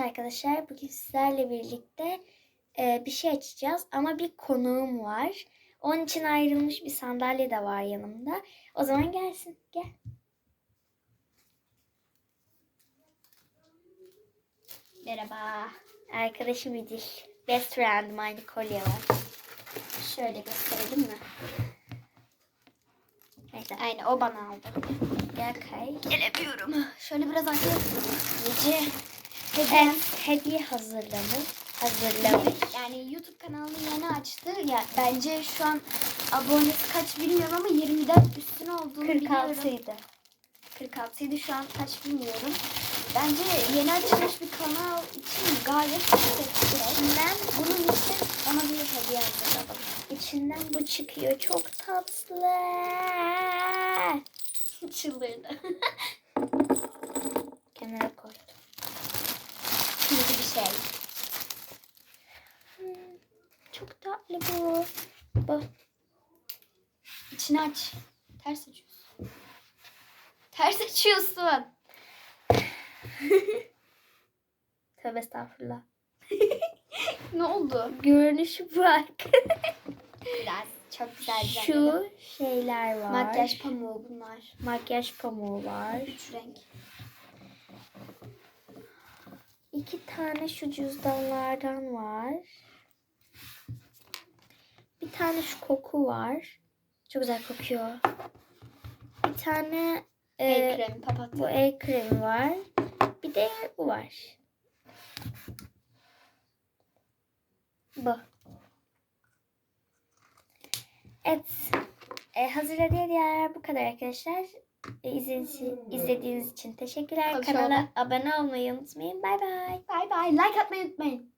Evet arkadaşlar bugün sizlerle birlikte e, bir şey açacağız ama bir konuğum var. Onun için ayrılmış bir sandalye de var yanımda. O zaman gelsin gel. Merhaba. Arkadaşım İdil. Best friend'im aynı kolye var. Şöyle gösterelim mi? Neyse Aynen o bana aldı. gel kay. Gelemiyorum. Şöyle biraz arkaya. Ece hediye, hediye hazırlamış. Hazırlamış. Yani YouTube kanalını yeni açtı. Ya bence şu an abonesi kaç bilmiyorum ama 24 üstüne olduğunu biliyorum. 46 idi. 46 idi şu an kaç bilmiyorum. Bence yeni açılmış bir kanal için gayet. İçinden, Bunun için ona bir hediye hazırladım. içinden bu çıkıyor. Çok tatlı. Çıldırdı. Kenara koy. Şimdi bir şey. Hmm, Çok tatlı bu. Bu. İçini aç. Ters açıyorsun. Ters açıyorsun. Tövbe estağfurullah. Ne oldu? Görünüşü arkadaşlar. Biraz çok güzel güzel. Şu şeyler var. Makyaj pamuğu bunlar. Makyaj pamuğu var. Üç renk. Tane şu cüzdanlardan var. Bir tane şu koku var. Çok güzel kokuyor. Bir tane e, El kremi, papatya. bu el kremi var. Bir de bu var. Bu. Evet. E, hazır hediyeler bu kadar arkadaşlar. E, izlediğiniz, izlediğiniz için teşekkürler. Kanala abone olmayı unutmayın. Bay bay. Bay bay. Like atmayı unutmayın.